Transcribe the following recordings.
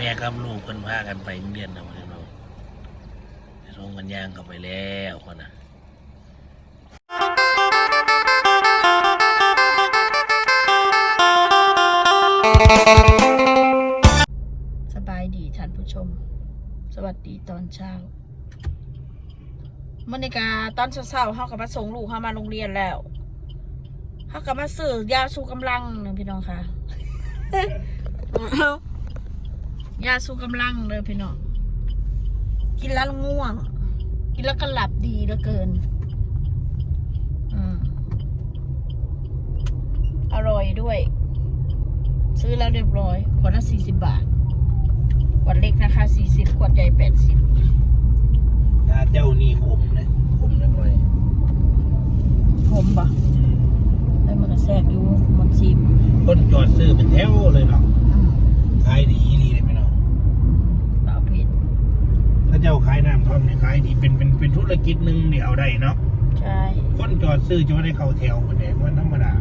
แม่กับลูกเพิ่นพากันไปโรงเรียนนะวันนี้เนาะไปส่งกันย่างเข้าไปแล้วคนน่ะสบายดีท่านผู้ชม สวัสดีตอนเช้ามื่อในกาตอนเช้าๆเขาก็มาส่งลูกเขามาโรงเรียนแล้วเขาก็มาซื้อยาสูกำลังนะพี่น้องค่ะ ยาสูกำลังเลยพี่น้อง กินแล้วง่วง กินแล้วก็หลับดีเหลือเกิน อืม อร่อยด้วย ซื้อแล้วเรียบร้อย ขวดละสี่สิบบาท ขวดเล็กนะคะสี่สิบขวดใหญ่แปดสิบถ้าเจ้านี่ขมนะขมจังเลยผมปะได้มันก็แทรกอยู่มันชิมคนจอดซื้อเป็นแถวเลยเนาะอืมขายดีดีเลยพี่น้อง เปล่าผิด ถ้า เจ้าขายน้ำท่อมเนี่ยขายดีเป็นเป็นเป็นธุรกิจหนึ่งเดียวได้เนาะใช่คนจอดซื้อจะไม่ได้เข้าแถวคนเดียวมันธรรมดา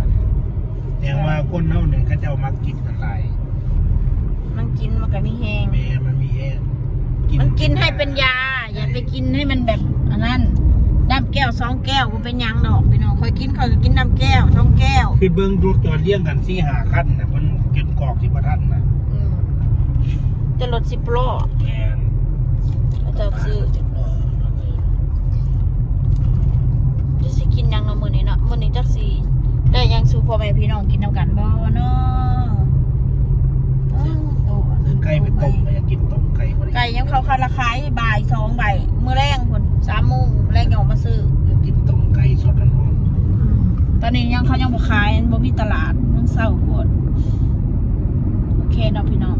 แต่ว่าคนเท่าหนึ่งเขาเจ้ามักกินกันหลายมันกินมันก็ไม่แห้งแม่มันมีแห้งมันกินให้เป็นยา อย่าไปกินให้มันแบบอันนั้นน้ำแก้วสองแก้วก็เป็นหยังดอกพี่น้องคอยกินคอยก็กินน้ำแก้วสองแก้วคือเบิ้งรถจอดเลี้ยงกันสี่หาขั้นนะมันเก็บกอกที่ประทันนะอืมจะรถสิบล้อแม่น เขาจะซื้อจะสิกินหยังเนาะมื้อนี้เนาะมื้อนี้จักสิได้หยังสู่พ่อแม่พี่น้องกินนํกันบ่เนาะอ้าวโตซื้อไก่ไปต้มไม่อยากกินต้มไก่บ่ด้ไก่ยังเขาคาราขายบ่ายสองบ่ายมื้อแรงพุ่นสามโมงแรงยังออกมาซื้ออยากกินต้มไก่สดร้อนตอนนี้ยังเขายังบ่ขายบ่มีตลาดมันเศร้าโพดโอเคเนาะพี่น้อง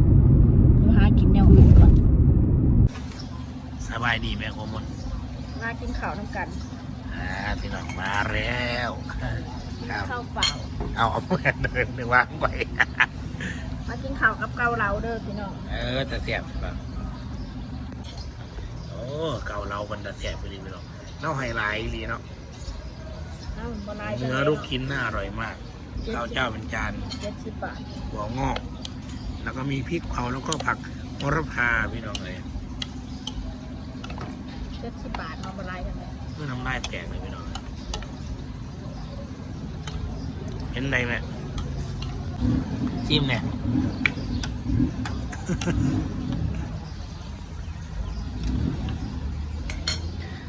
เดี๋ยวหากินแนวอื่นก่อนส บายดีแม่โคมนมากินข้าวนํกันอ่าพี่น้องมาแล้วครับข้าวเปล่าเอาเอาเพื่อนเดินไปวางไว้มากินข้าวกับเกาเหลาเด้อพี่น้องเออแต่เสียบแบบโอ้เก่าเรามันแต่เสียบไปดีพี่น้องเน่าไฮไลท์ดีเนาะอ้าวบ่ลายเนื้อลูกชิ้นน่าอร่อยมากข้าวเจ้าเป็นจาน70บาทหัวงอก แล้วก็มีพริกเผาแล้วก็ผักโหระพาพี่น้องเลย 70บาทเอาบ่ลายกันเลยเพื่อน้ำลายแตกเลยพี่น้องเห็นไรไหมจิ้มเนี่ย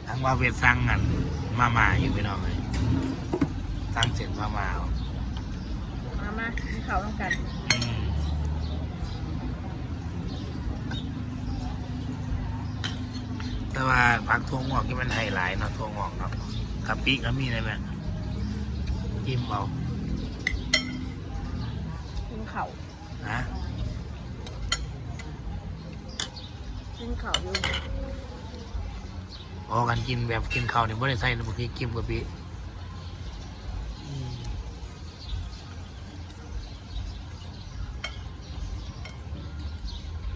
ทางว่าเวทสร้างงานมามาอยู่พี่น้องเลยสร้างเสร็จมามาเอามามากินข้าวนํกัน อืม แต่ว่าผักทั่วงอกที่มันไฮไลท์เนาะทั่วงอกเนาะกะปิก็มีเลยไหมจิ้มเอากินข้าวนะกินข้าวอยู่พอกันกินแบบกินข้าวเนี่ยไม่ได้ใส่น้ำพริกกิมกะปิอืม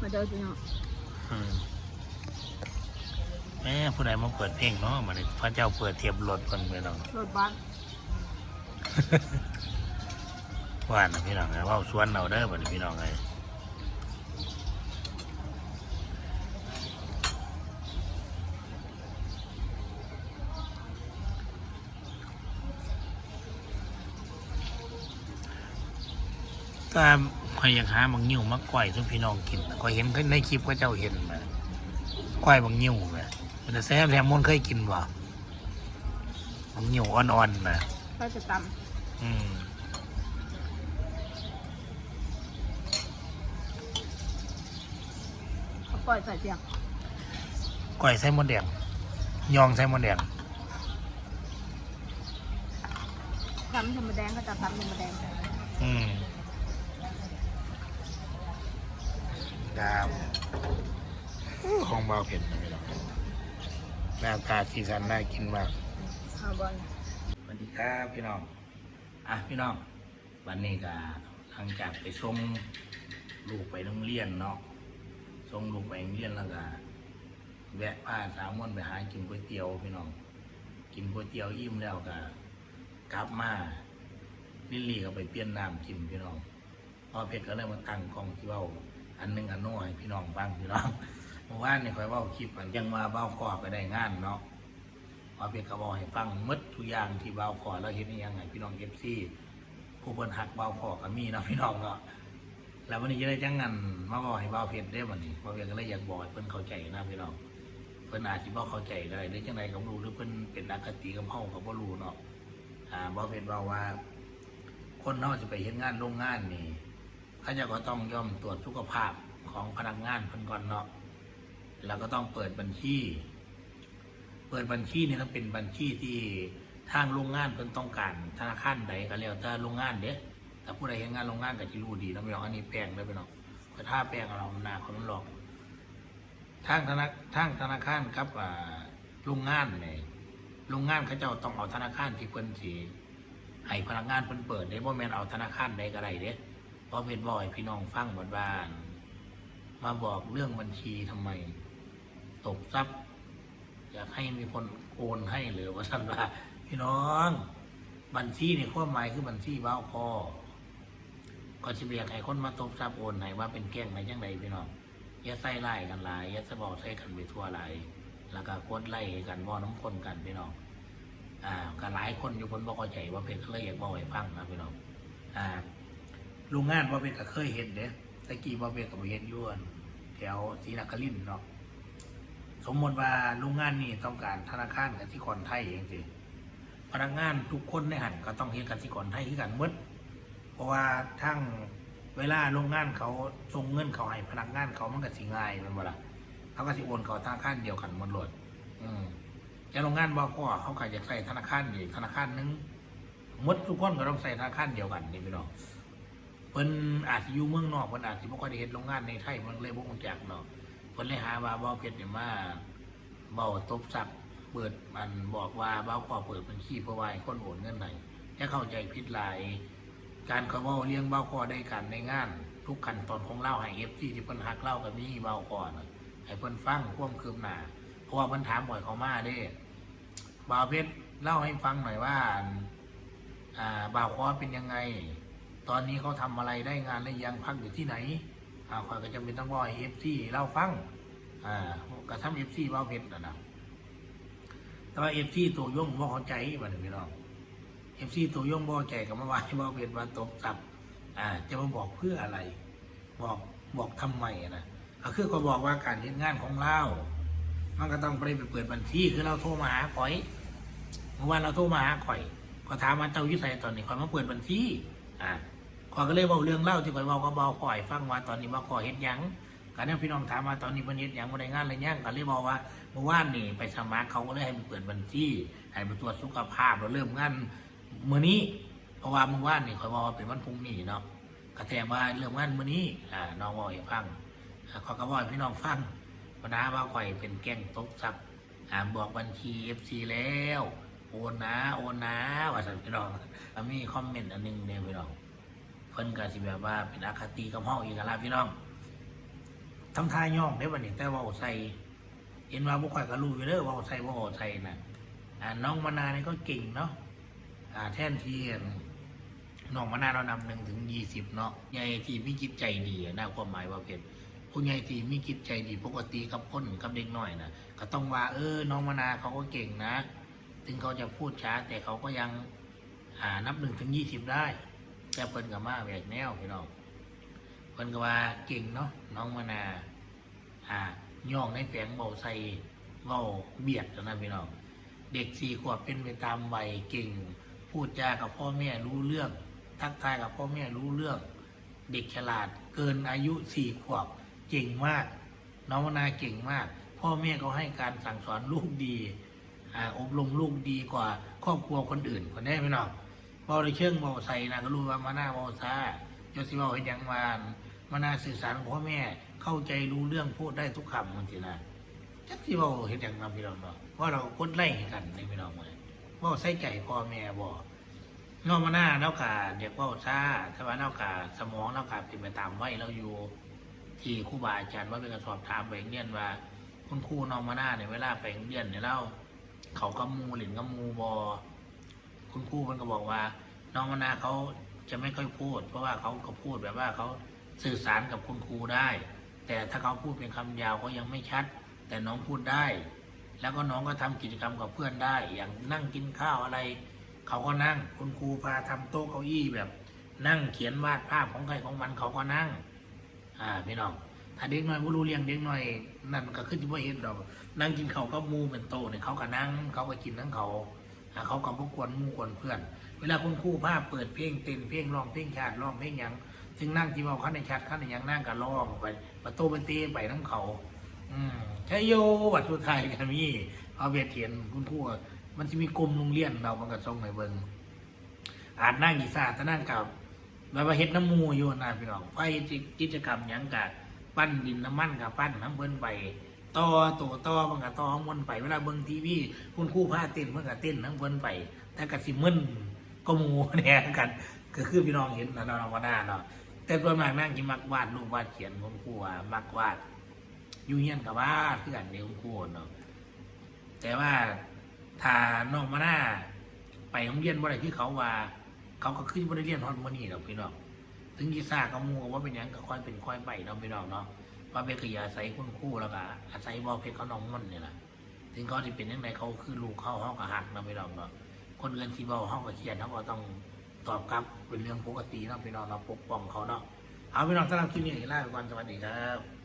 มาเด้อพี่น้องอืม แม่ผู้ใดมาเปิดเพลงเนาะมาเลยพระเจ้าเปิดเทียบรถคนไปน้องรถบัสว่านะพี่น้องนะเว่าสวนเราเด้อบัดนี้พี่น้องเลยถ้าใครอยากหาบางนิ้วมาก้อยทุกพี่น้องกินนะก็เห็นในคลิปก็เจ้าเห็นมาก้อยบางนิ้วนะ มันจะแซ่บแถมมนเคยกินบ่บางนิ้วอ่อนๆนะก็จะตอืมำเขาปล่อยใส่เปียงก้อยใส่มดแดงยองใส่มดแดงทำธรรมแดงก็จะทำธรรมแดงอืมดาวของเบาเผ็ดนะพี่น้อง หน้าตาสีสันน่ากินมากข้าวบอลสวัสดีครับพี่น้อง อะพี่น้อง วันนี้ก็หลังจากไปส่งลูกไปโรงเรียนเนาะส่งลูกไปโรงเรียนแล้วก็แวะพาสาวมวนไปหากินก๋วยเตี๋ยวพี่น้อง กินก๋วยเตี๋ยวอิ่มแล้วก็กลับมาลิลลี่ก็ไปเปลี่ยนน้ำกินพี่น้องพอเพชรก็เลยมาตั้งกล้องที่เว่าอันหนึงอันโน้ให้พี่น้องฟังพี่น้องเมื่อ วานนี่คอยเว่าคลิปอันยังมาเบ้าคอไปได้งานเนาะว่าเป็นกระบอกให้ฟังหมดทุกอย่างที่เบ้าคอแล้วเห็นยังไงพี่น้องเอฟซีผู้เพิ่นหักเบ้าคอก็มีนะพี่น้องเนาะแล้ววันนี้จะได้จังงันมาบอกให้เบ้าเพชรได้วันนี้เบ้าเพชรก็เลยอยากบอกเพิ่นเข้าใจนะพี่น้องเพิ่นอาจจะบ่เข้าใจได้หรือจังไดก็บ่รู้หรือเพิ่นเป็นอคติกับเฮาก็บ่รู้เนาะอ่าเบ้าเพชรเว้าว่า คนเฮาจะไปเฮ็ดงานโรงงานนี่เขาจะก็ต้องย่อมตรวจสุขภาพของพนักงานเพิ่นก่อนเนาะ แล้วก็ต้องเปิดบัญชี เปิดบัญชีนี่ต้องเป็นบัญชีที่ทางโรงงานเพิ่นต้องการธนาคารใดก็แล้วแต่โรงงานเด้แต่ผู้ใดเห็นงานโรงงานก็จะรู้ดีนะพี่น้องอันนี้แปลงเลยพี่น้องก็ถ้าแปลงเราหน้าคนมันหลอกทางธนาทางธนาคารครับโรงงานเนี่ยโรงงานเขาเจ้าต้องเอาธนาคารที่เพิ่นสิให้พนักงานเพิ่นเปิดเด้บ่แม่นเอาธนาคารใดก็ได้เด้เพราะเป็นบ่อยพี่น้องฟังบทบาน มาบอกเรื่องบัญชีทำไม ตกทรัพย์ อยากให้มีคนโอนให้หรือว่าสันว่าพี่น้อง บัญชีนี่ความหมายคือบัญชีเบ้าคอก็จะเบียกให้คนมาตกทรัพย์โอนให้ว่าเป็นแกล้งในยังไงพี่น้องอย่าใส่ไล่กันหลายอย่าสะบอกใส่กันไปทั่วหลายแล้วก็กดไล่กันบ่อน้ำคนกันพี่น้องอ่าก็หลายคนอยู่คนบอกเข้าใจว่าเป็นเลยอยากบอกให้ฟังนะพี่น้องอ่าโรงงานบ่เป็นก็เคยเห็นเด้ตะกี้บ่เป็นก็บ่เห็นยวนแถวศรีนครินทร์เนาะ สมมติว่าโรงงานนี้ต้องการธนาคารกสิกรไทยเองสิพนักงานทุกคนในหันก็ต้องเฮ็ดกสิกรไทยคือกันมดเพราะว่าทั้งเวลาโรงงานเขาส่งเงินเขาให้พนักงานเขามันก็สิง่ายแมันบ่ล่ะเขาก็สิโอนเขาธนาคารเดียวกันหมดเลยอืมแต่โรงงานบ่พอเขาก็อยากใส่ธนาคารอีกธนาคารนึงมดทุกคนก็ต้องใส่ธนาคารเดียวกันนี่พี่น้องเพิ่นอาจจะอยู่เมืองนอกเพิ่นอาจจะบ่ค่อยได้เฮ็ดโรงงานในไทยมันเลยบ่รู้จักเนาะ เพิ่นเลยหาว่าเบ้าเพชรเนี่ยมาเบ้าตบทรัพย์เปิดมันบอกว่าเบ้าขอเปิดบัญชีเพื่อไว้ให้คนโอนเงินให้อย่เข้าใจผิดหลาย การเขาเว้าเลี้ยงเบ้าคอได้กันในงาน ทุกขั้นตอนของเล่าให้ FC ที่เพิ่นฮักเล่าก็มีเบ้าคอนะให้เพิ่นฟังควมคืบหน้าเพราะว่าเพิ่นถามบ่อยเขามาเด้บ่าวเพชรเล่าให้ฟังหน่อยว่าอ่าบ่าวคอเป็นยังไง ตอนนี้เขาทำอะไรได้งานหรือยังพักอยู่ที่ไหน อ่าคอยก็จำเป็นต้องบอเอฟซีเล่าฟังอ่ากระทำเอฟซีเบ้าเพชรนะนะแต่ว่าเอฟซีตัวย่งบ่เข้าใจบัดนี้พี่น้องเอฟซีตัวย่งบ่เข้าใจกับมาว่าให้เบ้าเพชรมาตบสับ อ่า จะมาบอกเพื่ออะไร บอกบอกทำไมนะก็คือเขาบอกว่าการเห็นงานของเรามันก็ต้องไปเปิดบัญชีคือเราโทรมาหาข่อยเมื่อวานเราโทรมาหาข่อยก็ถามว่าเจ้ายุ่ใส่ตอนนี้ข่อยมาเปิดบัญชีอ่า ขอยก็เลยบอกเรื่องเล่าที่ข่อยเบาก็เบาข่อยฟังว่าตอนนี้มาขอเฮ็ดหยังกันนั้นพี่น้องถามว่าตอนนี้เพิ่นเฮ็ดหยังบ่ได้งานอะไรยังก็เลยบอกว่าเมื่อวานนี่ไปสมัครเขาก็เลยให้ไปเปิดบัญชีให้ไปตรวจสุขภาพแล้วเริ่มงานมื้อนี้เพราะว่าเมื่อวานนี่ข่อยบอกว่าเป็นวันพรุ่งนี้เนาะก็แทงว่าเริ่มงานมื้อนี้อ่าน้องบอกให้ฟังอ่าขอยก็บอกให้พี่น้องฟังปัญหาว่าข่อยเป็นแก๊งตกทรัพย์อ่าบอกบัญชี FC แล้วโอนนะโอนนะว่าซั่นพี่น้องมีคอมเมนต์อันหนึงเนี่ยพี่น้อง เพิ่นก็สิแบบว่าเป็นอคติกับเฮาอีกแล้วล่ะพี่น้องทำทายย่องได้บัดนี้แต่ว่าใส่เห็นว่าบ่ค่อยก็รู้อยู่เด้อว่าใส่บ่าใส่น่ะอ่าน้องมนานี่ก็เก่งเนาะอ่าแท่นที่น้องมนาเรานำหนึ่งถึงยี่สิบเนาะใหญ่ที่มีจิตใจดีนะความหมายว่าเป็นผู้ใหญ่ที่มีจิตใจดีปกติกับคนกับเด็กน้อยนะก็ต้องว่า เออ น้องมนาเขาก็เก่งนะ ถึงเขาจะพูดช้าแต่เขาก็ยังอ่านับหนึ่งถึงยี่สิบได้ แต่เพิ่นกับมาแหวกแนวพี่น้องเพิ่นก็ว่าเก่งเนาะน้องมานาอ่าย่องในแฝงเบาใส่เบาเบียดนะพี่น้องเด็กสี่ขวบเป็นไปตามวัยเก่ง พูดจากับพ่อแม่รู้เรื่อง ทักทายกับพ่อแม่รู้เรื่อง เด็กฉลาดเกินอายุสี่ขวบเก่งมาก น้องมานาเก่งมาก พ่อแม่ก็ให้การสั่งสอนลูกดีอ่าอบรมลูกดีกว่าครอบครัวคนอื่นคนแนี้พี่น้อง พอได้เชิงเบาใส่นะก็รู้ว่ามาหน้าเบาซาโยสิเบาเห็นยังวานมาหน้าสื่อสารพ่อแม่เข้าใจรู้เรื่องพูดได้ทุกคำมันสินะจักสิเบาเห็นยังนำพี่น้องเนาะเพราะเรากดไล่กันในพี่น้องเลยเบาใส่ใจพ่อแม่บ่นอกมาหน้าเนากาเด็กเบาซาถ้าว่านอกกาสมองนอกกาเป็นไปตามไว้เราอยู่ ที่ครูบาอาจารย์ว่าเป็นกระสอบถามไปเรียนว่าคุณครูน้องมาหน้าเนี่ยเวลาไปเรียนเนี่ยเล่าเขากับมูหลินกับมูบอ คุณครูมันก็บอกว่า น้องมนาเขาจะไม่ค่อยพูด เพราะว่าเขาก็พูดแบบว่าเขาสื่อสารกับคุณครูได้ แต่ถ้าเขาพูดเป็นคำยาวก็ยังไม่ชัด แต่น้องพูดได้ แล้วก็น้องก็ทำกิจกรรมกับเพื่อนได้ อย่างนั่งกินข้าวอะไร เขาก็นั่ง คุณครูพาทำโต๊ะเก้าอี้แบบ นั่งเขียนวาดภาพของใครของมันเขาก็นั่ง อ่าพี่น้องถ้าเด็กน้อยผู้รู้เรียงเด็กน้อยนั่นก็ขึ้นที่ว่าเห็นดอกนั่งกินเขาวก็มูเป็นโตเนี่ยเขาก็นั่งเขาก็กินทั้งเขา เขาก็พกวนหมูกวนเพื่อน เวลาคุณครูภาพเปิดเพลงเต้นเพลงร้องเพลงชาติร้องเพลงหยังถึงนั่งที่เราขั้นในชาติขั้นในหยังนั่งก็ร้องไปประตูป็นตีไปทั้งเขา อืมใช่โยวัดสุดท้ายกันมี่เอาเวียดเทียนคุณครูก็มันจะมีกลุ่มโรงเรียนเรามันก็ส่งในเบิงอาจนั่งกีซาถ้านั่งกับแบบว่าเฮ็ดน้ำมูอยู่นะพี่น้องไปกิจกรรมหยังกะปั้นดินน้ำมันกับปั้นน้ำเบิ้นไป ต่อตัวต่อมันก็ต่อมันไปเวลาเบิ่งทีวีคุณครูพาเต้นมันก็เต้นทั้งเพิ่นไปแต่ก็สิมึนก็มูเนี่ยกันก็คือพี่น้องเห็นนะน้องว่าหน้าเนาะแต่ตัวมากนั่งที่มักวาดรูปวาดเขียนคุณครูว่ามักวาดอยู่เฮียนกับวาดเพื่อนเดียวคุณครูเนาะแต่ว่าถ้านองมาหน้าไปโรงเรียนบ่ได้ที่เขาว่า เขาก็ขึ้นบ่ได้เรียนฮอดมื้อนี้ดอกพี่น้องถึงยีซ่าก็มูว่าเป็นหยังก็ค่อยเป็นค่อยไปเนาะพี่น้องเนาะ ว่าเป็นขยาอาศัยคุณคู่แล้วก็อาศัยบอเพชรเขาน้องมันเนี่ยแหละถึงเขาที่เป็นยังไงเขาคือลูกเขาห้องก็หักนะพี่น้องเนาะคนเงินที่เบาห้องก็เขียนเขาก็ต้องตอบกลับเป็นเรื่องปกตินะพี่น้องเราปกป้องเขาเนาะเอาพี่น้องสำหรับคลิปนี้ลาไปก่อนสวัสดีครับ